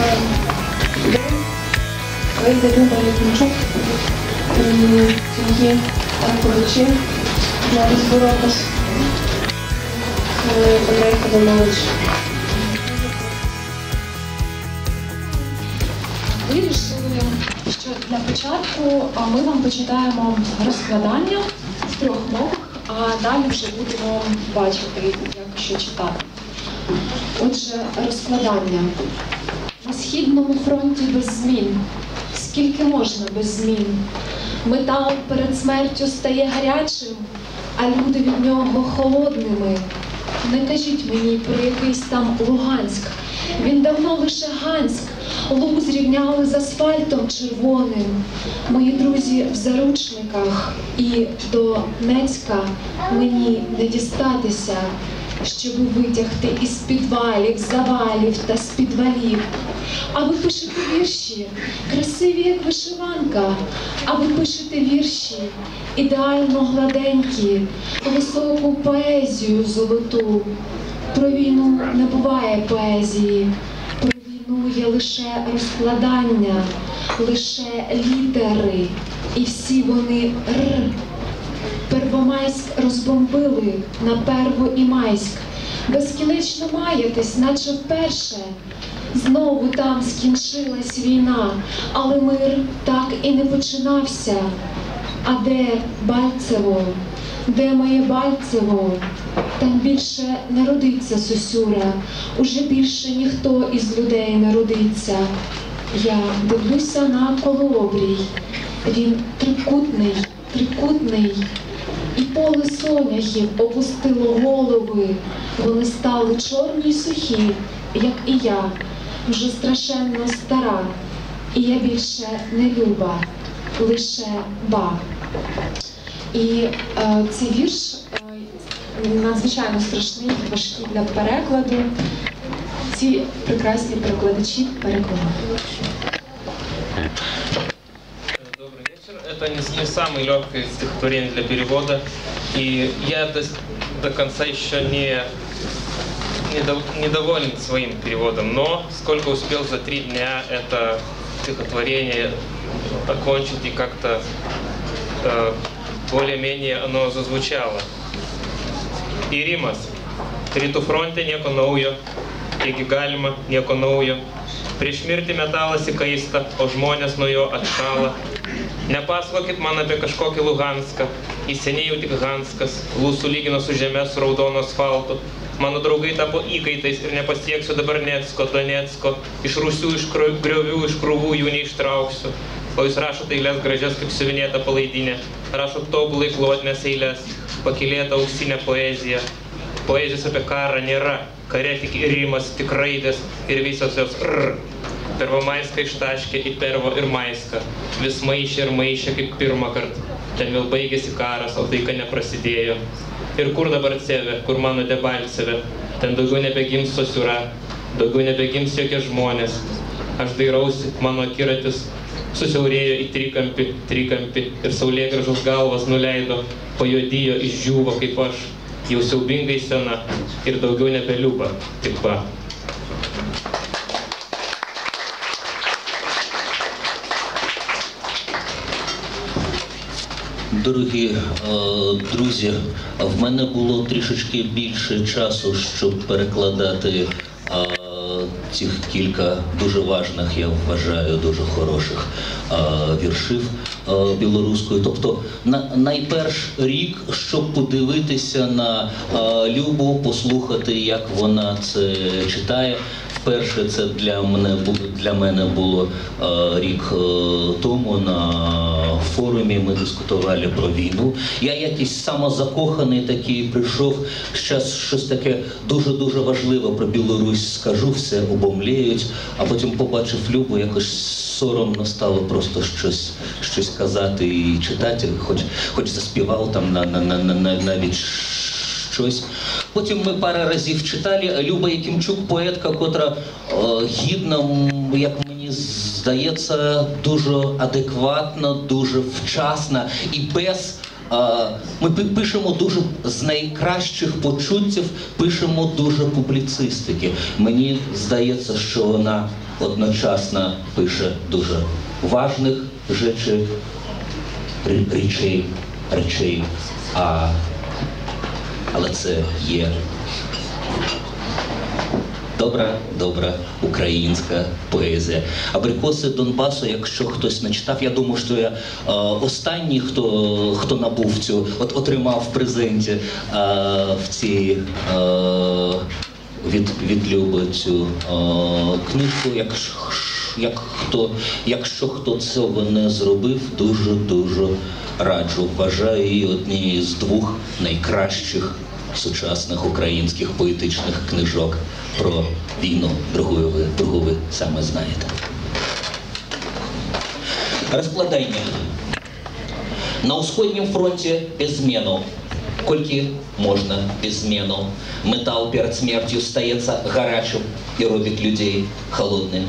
день вийде Люба і сім'ї Анковичі на розборотах Америка Домович. Вирішили, що для початку ми вам почитаємо розкладання з трьох мов, а далі вже будемо бачити, як що читати. Отже, розкладання. Східному фронті без змін. Скільки можна без змін? Метал перед смертю стає гарячим, а люди від нього холодними. Не кажіть мені про якийсь там Луганськ. Він давно лише Ганськ. Луг зрівняли з асфальтом червоним. Мої друзі в заручниках, і до Нецька мені не дістатися, щоб витягти із підвалів, завалів та з підвалів. А ви пишете вірші, красиві, як вишиванка, а ви пишете вірші, ідеально гладенькі, високу поезію золоту. Про війну не буває поезії, про війну є лише розкладання, лише літери, і всі вони р. Первомайськ розбомбили на Перво і Майськ. Безкінечно маєтесь, наче вперше. Знову там скінчилась війна, але мир так і не починався. А де Бальцево? Де моє Бальцево? Там більше не родиться Сосюра, уже більше ніхто із людей не родиться. Я дивлюся на колообрій. Він трикутний, трикутний. І поле соняхів опустило голови. Вони стали чорні й сухі, як і я, вже страшенно стара. І я більше не люба, лише ба. І е, цей вірш е, надзвичайно страшний, важкий для перекладу. Ці прекрасні перекладачі перекладають. Это не, не самое легкое стихотворение для перевода. И я до, до конца еще не, недов- недоволен своим переводом. Но сколько успел за три дня это стихотворение окончить и как-то э, более-менее оно зазвучало. Irimas, rytų fronte nieko naujo, iki galima nieko naujo. Prieš mirtį metalas įkaista, o žmonės nuo jo. Nepasakokit man apie kažkokį Luhanską, jis seniai jau tik Hanskas, lūsų lygino su žemė su raudonu asfaltu. Mano draugai tapo įkaitais ir nepasieksiu dabar Netsko, Donetsko, iš rūsių, iš griovių, iš krūvų jų neištrauksiu. O jūs rašote eilės gražias kaip siuvinėta palaidinė, rašot tobulai klotnes eilės, pakilėta auksinė poezija. Poezijos apie karą nėra, kare tik rimas, tik raidės ir visos jos r. Pervamaiska ištaškė į pervo ir maiską, vis maišė ir maišė kaip pirmą kartą. Ten vėl baigėsi karas, o taika neprasidėjo. Ir kur dabar cevė, kur mano debalcevė, ten daugiau nebegims sosiura, daugiau nebegims jokie žmonės. Aš dairausi, mano akiratis susiaurėjo į trikampį, trikampį ir saulėgražus galvas nuleido, pajodijo, išdžiūvo kaip aš, jau siaubingai sena ir daugiau nebeliuba, tik va. Дорогі е, друзі, в мене було трішечки більше часу, щоб перекладати е, цих кілька дуже важних, я вважаю, дуже хороших е, віршів білоруською. Тобто, на, найперш рік, щоб подивитися на Любу, послухати, як вона це читає. Вперше це для мене було для мене було е, рік е, тому на форумі. Ми дискутували про війну. Я якийсь самозакоханий такий прийшов. Щас щось таке дуже дуже важливе про Білорусь скажу, все обомліють, а потім побачив Любу, якось соромно стало просто щось, щось казати і читати, хоч хоч заспівав там на, на, на, на навіть щось. Потім ми пару разів читали. Люба Якимчук, поетка, котра е, гідна, як мені здається, дуже адекватна, дуже вчасна і без. е, Ми пишемо дуже з найкращих почуттів, пишемо дуже публіцистики. Мені здається, що вона одночасно пише дуже важних речей, речей, речей, а, але це є добра, добра українська поезія. Абрикоси Донбасу, якщо хтось не читав, я думаю, що я е, останній, хто, хто набув цю, от отримав в презенті е, в цій е, від, від Люби цю е, книжку. Якщо, як хто, якщо хто цього не зробив, дуже дуже раджу. Вважаю її однією з двох найкращих сучасних українських поетичних книжок про війну. Другу ви, другу ви саме знаєте. Розкладання. На Усходнім фронті без змену. Кольки можна без змену. Метал перед смертю стається гарячим і робить людей холодними.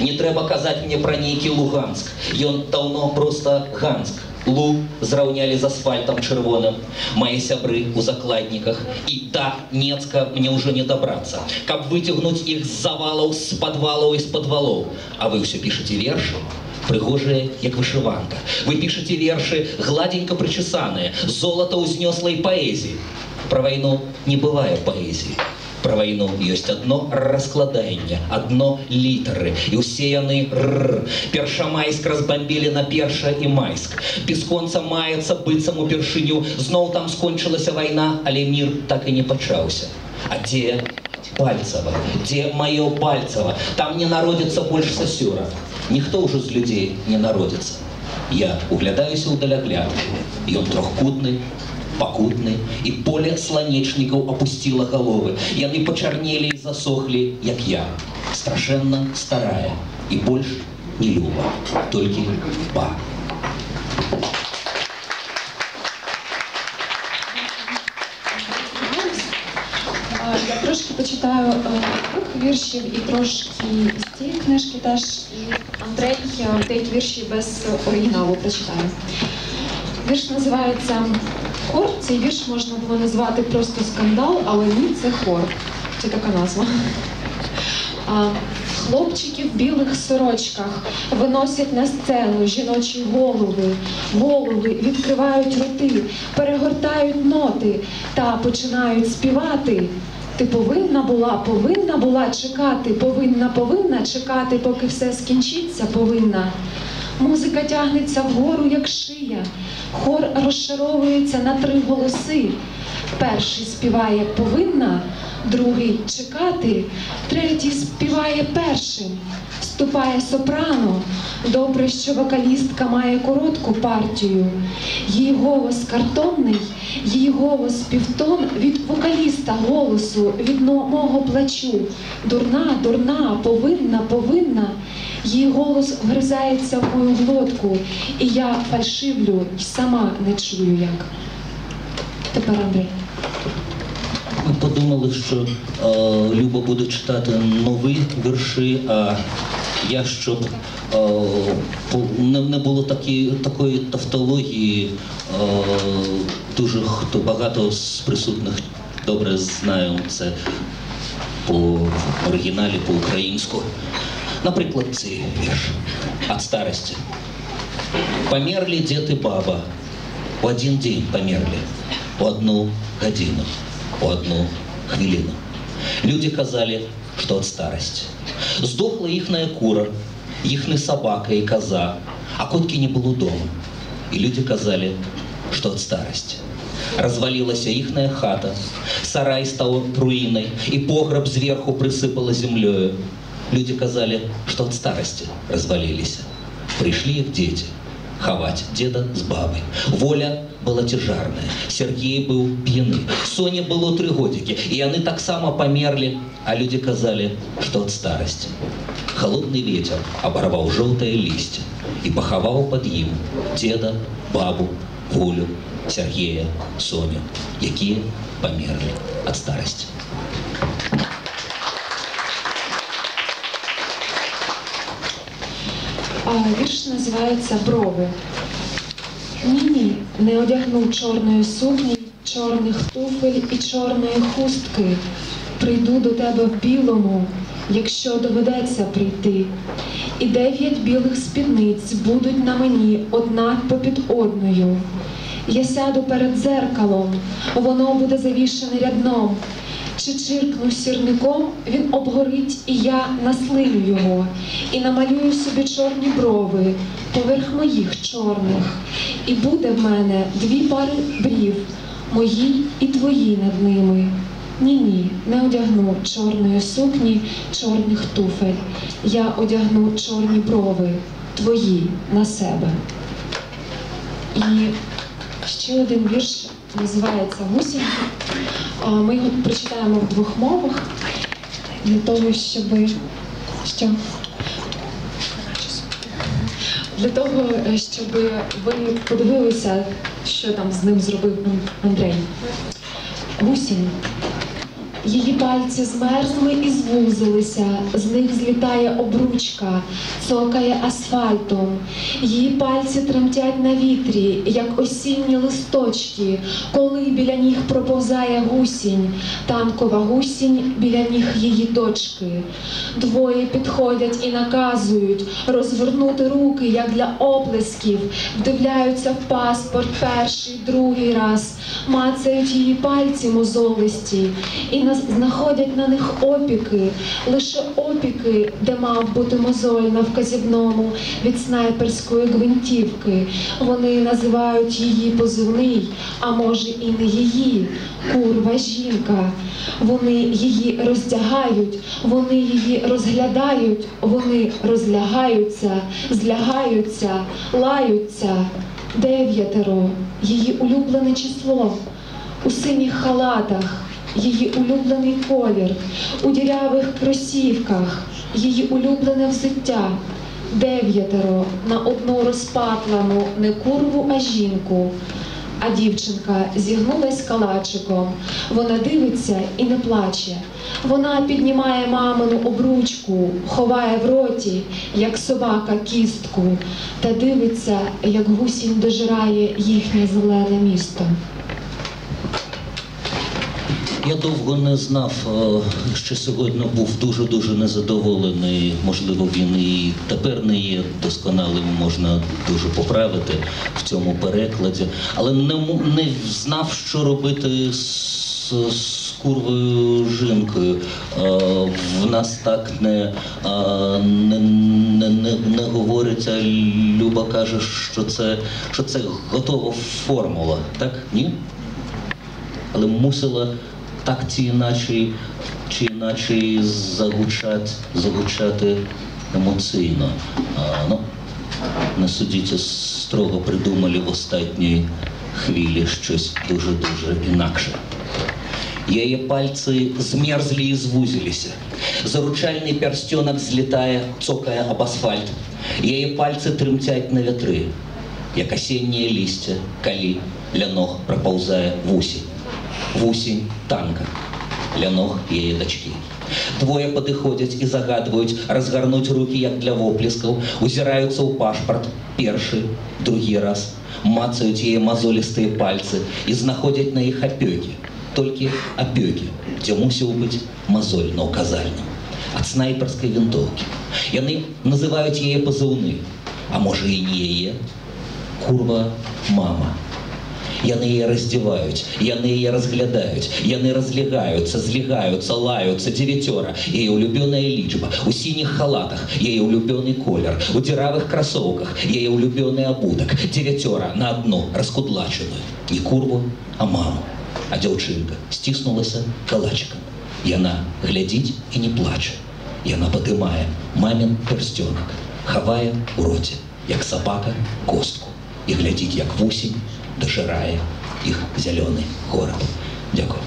Не треба казати мені про нейкий Луганськ. Ён давно просто Ганськ. Лу зраўнялі з асфальтам чырвоным. Мае сябры у закладніках. І да, Нецка мне ўжо не дабрацца. Каб выцягнуць іх з завалаў, з падвалаў і з падвалоў. А вы ўсё пішаце вершы? прыгожыя, як вышыванка. Вы пішаце вершы гладзенька прычесаныя, золата ўзнёслай паэзіі. Пра вайну не бывае паэзіі. Пра вайну ёсць адно раскладанне, адно літары, і ўсе яны р. Першамайск разбамбілі на перша і майск. Бесконца маецца быццам упершыню, зноў там скончылася вайна, але мір так і не пачаўся. А дзе Пальцева, дзе маё Пальцева, там не народзіцца больш сасюра. Ніхто ўжо з людзей не народзіцца. Я углядаюся ў далягляд. Ён трохкутны, пакутны, і поле сланечнікаў апусціла галовы. Яны пачарнелі і засохлі, як я. Страшэнна старая і больш не люба, толькі па. віршів і трошки з цієї книжки теж. І Андрей деякі вірші без оригіналу прочитає. Вірш називається Хор. Цей вірш можна було назвати просто скандал, але ні, це хор. Це така назва. А, Хлопчики в білих сорочках виносять на сцену жіночі голови, голови відкривають роти, перегортають ноти та починають співати. Ти повинна була, повинна була чекати, повинна, повинна чекати, поки все скінчиться, повинна. Музика тягнеться вгору, як шия, хор розшаровується на три голоси. Перший співає повинна, другий чекати, третій співає першим. Вступає сопрано. Добре, що вокалістка має коротку партію. Її голос картонний, її голос півтон від вокаліста голосу, від мого плачу. Дурна, дурна, повинна, повинна. Її голос вгризається в мою глотку, і я фальшивлю й сама не чую як. Тепер Андрій. Ми подумали, що е, Люба буде читати нові вірші, а я щоб е, не, було такі, такої тавтології, е, дуже хто багато з присутних добре знаю це по оригіналі, по-українську. Наприклад, цей вірш «От старості». Померли дед и баба, у один день померли, у одну годину, у одну хвилину. Люди казали, что от старости. Сдохла ихная кура, ихная собака и коза, а котки не было дома. И люди казали, что от старости. Развалилась ихная хата, сарай стал руиной, и погреб зверху присыпало землею. Люди казали, что от старости развалились. Пришли их дети ховать деда с бабой. Воля была тяжарная, Сергей был пьяны, Соне было три годики, и они так само померли, а люди казали, что от старости. Холодный ветер оборвал желтые листья и поховал под им деда, бабу, Волю, Сергея, Соню, якие померли от старости. Вірш називається Брови. Ні, ні, не одягну чорної сукні, чорних туфель і чорної хустки. Прийду до тебе в білому, якщо доведеться прийти. І дев'ять білих спідниць будуть на мені одна попід одною. Я сяду перед дзеркалом, воно буде завішане рядном. Чи чиркну сірником, він обгорить, і я наслиню його, і намалюю собі чорні брови поверх моїх чорних. І буде в мене дві пари брів, мої і твої над ними. Ні, ні, не одягну чорної сукні, чорних туфель. Я одягну чорні брови, твої на себе. І ще один вірш називається Гусінь. Ми його прочитаємо в двох мовах для того, щоб що? Для того, щоб ви подивилися, що там з ним зробив Андрей. Гусінь. Її пальці змерзли і звузилися, з них злітає обручка, цокає асфальтом. Її пальці тремтять на вітрі, як осінні листочки, коли біля ніг проповзає гусінь, танкова гусінь біля ніг її дочки. Двоє підходять і наказують розвернути руки, як для оплесків, вдивляються в паспорт перший, другий раз, мацають її пальці мозолисті і знаходять на них опіки, лише опіки, де мав бути мозоль на вказівному від снайперської гвинтівки. Вони називають її позивний, а може і не її, курва жінка. Вони її роздягають, вони її розглядають, вони розлягаються, злягаються, лаються. Дев'ятеро, її улюблене число у синіх халатах, її улюблений колір, у дірявих кросівках, її улюблене взуття. Дев'ятеро на одну розпатлану не курву, а жінку. А дівчинка зігнулась калачиком. Вона дивиться і не плаче. Вона піднімає мамину обручку, ховає в роті, як собака кістку, та дивиться, як гусінь дожирає їхнє зелене місто. Я довго не знав, е, що сьогодні був дуже-дуже незадоволений. Можливо, він і тепер не є досконалим, можна дуже поправити в цьому перекладі. Але не, не знав, що робити з, з курвою жінкою. Е, В нас так не, е, не, не, не, не говориться. Люба каже, що це, що це готова формула, так? Ні? але мусила так чи іначе, чи іначе загучати, загучати емоційно. А, ну, не судіться, строго придумали в останній хвилі щось дуже-дуже інакше. Ее пальцы змерзли и звузились. Заручальный перстенок взлетая, цокая об асфальт. Ее пальцы тремтять на ветры, як осенние листья, кали, ля ног проползая в усень. В усень танка, ля ног її дочки. Двоє подиходять і загадують розгорнуть руки, як для воплесків, узираються у пашпорт, перший, другий раз, мацають її мозолистые пальці і знаходять на їх опеки, тільки опеки, де мусив бути мозоль на указальном, від снайперської винтовки. І вони називають її позивний, а може і не її, курва мама. Яни її роздівають, яни її розглядають, яни розлягаються, злягаються, лаються, дев'ятера, її улюблена лічба, у синіх халатах, її улюблений колір, у діравих кросовках, її улюблений обуток, дев'ятера на одну розкудлачену, не курву, а маму. А дівчинка стиснулася калачиком. Яна глядить і не плаче. Яна подимає мамин перстенок, ховає у роті, як собака, костку, і глядить, як вусінь дожирає їх зелений город. Дякую.